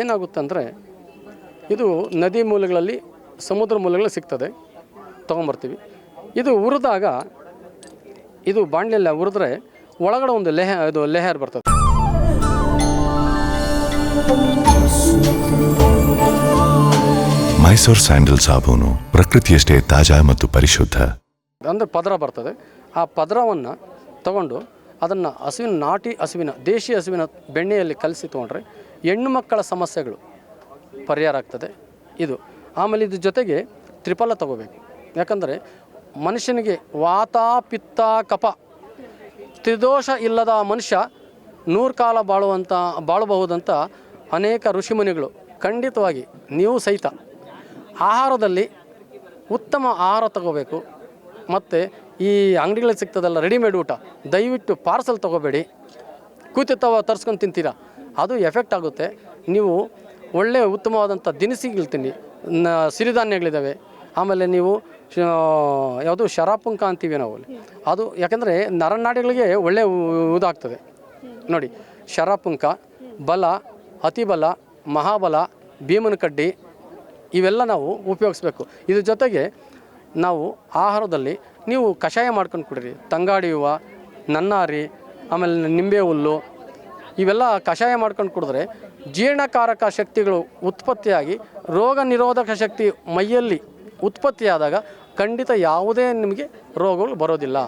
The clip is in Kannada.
ಏನಾಗುತ್ತೆ ಅಂದರೆ ಇದು ನದಿ ಮೂಲಗಳಲ್ಲಿ ಸಮುದ್ರ ಮೂಲಗಳಲ್ಲಿ ಸಿಗ್ತದೆ. ತೊಗೊಂಬರ್ತೀವಿ. ಇದು ಉರಿದಾಗ ಇದು ಬಾಣಲೆಲ್ಲ ಹುರಿದ್ರೆ ಒಳಗಡೆ ಒಂದು ಲೆಹ ಇದು ಲೆಹರ್ ಬರ್ತದೆ. ಮೈಸೂರು ಸ್ಯಾಂಡಲ್ ಸಾಬೂನು ಪ್ರಕೃತಿಯಷ್ಟೇ ತಾಜಾ ಮತ್ತು ಪರಿಶುದ್ಧ. ಅಂದರೆ ಪದರ ಬರ್ತದೆ. ಆ ಪದರವನ್ನು ತಗೊಂಡು ಅದನ್ನು ಹಸುವಿನ ನಾಟಿ ಹಸುವಿನ, ದೇಶಿ ಹಸುವಿನ ಬೆಣ್ಣೆಯಲ್ಲಿ ಕಲಸಿ ತೊಗೊಂಡ್ರೆ ಹೆಣ್ಣು ಮಕ್ಕಳ ಸಮಸ್ಯೆಗಳು ಪರಿಹಾರ ಆಗ್ತದೆ. ಇದು ಆಮೇಲೆ ಇದ್ರ ಜೊತೆಗೆ ತ್ರಿಫಲ ತಗೋಬೇಕು. ಯಾಕಂದರೆ ಮನುಷ್ಯನಿಗೆ ವಾತ, ಪಿತ್ತ ಕಪ ತ್ರಿದೋಷ ಇಲ್ಲದ ಮನುಷ್ಯ ನೂರು ಕಾಲ ಬಾಳುವಂಥ ಬಾಳಬಹುದಂತ ಅನೇಕ ಋಷಿಮುನಿಗಳು ಖಂಡಿತವಾಗಿ ನೀವು ಸಹಿತ ಆಹಾರದಲ್ಲಿ ಉತ್ತಮ ಆಹಾರ ತಗೋಬೇಕು. ಮತ್ತು ಈ ಅಂಗಡಿಗಳಲ್ಲಿ ಸಿಗ್ತದಲ್ಲ ರೆಡಿಮೇಡ್ ಊಟ, ದಯವಿಟ್ಟು ಪಾರ್ಸಲ್ ತಗೋಬೇಡಿ. ಕೂತಿ ತವ ತರ್ಸ್ಕೊಂಡು ತಿಂತೀರಾ? ಅದು ಎಫೆಕ್ಟ್ ಆಗುತ್ತೆ. ನೀವು ಒಳ್ಳೆಯ ಉತ್ತಮವಾದಂಥ ದಿನಸಿಗಳು ತಿನ್ನಿ. ನ ಸಿರಿಧಾನ್ಯಗಳಿದ್ದಾವೆ ಆಮೇಲೆ ನೀವು ಯಾವುದು ಶರಾಪುಂಕ ಅಂತೀವಿ ನಾವು ಅದು ಯಾಕಂದರೆ ನರನಾಡಿಗಳಿಗೆ ಒಳ್ಳೆಯ ಇದಾಗ್ತದೆ ನೋಡಿ, ಶರಾಪುಂಕ, ಬಲ, ಅತಿಬಲ, ಮಹಾಬಲ, ಭೀಮನ ಕಡ್ಡಿ, ಇವೆಲ್ಲ ನಾವು ಉಪಯೋಗಿಸ್ಬೇಕು. ಇದ್ರ ಜೊತೆಗೆ ನಾವು ಆಹಾರದಲ್ಲಿ ನೀವು ಕಷಾಯ ಮಾಡ್ಕೊಂಡು ಕುಡಿರಿ. ತಂಗಾಡಿ ಹೂವು, ನನ್ನಾರಿ, ಆಮೇಲೆ ನಿಂಬೆ ಹುಲ್ಲು, ಇವೆಲ್ಲ ಕಷಾಯ ಮಾಡ್ಕೊಂಡು ಕುಡಿದ್ರೆ ಜೀರ್ಣಕಾರಕ ಶಕ್ತಿಗಳು ಉತ್ಪತ್ತಿಯಾಗಿ ರೋಗ ನಿರೋಧಕ ಶಕ್ತಿ ಮೈಯಲ್ಲಿ ಉತ್ಪತ್ತಿಯಾದಾಗ ಖಂಡಿತ ಯಾವುದೇ ನಿಮಗೆ ರೋಗಗಳು ಬರೋದಿಲ್ಲ.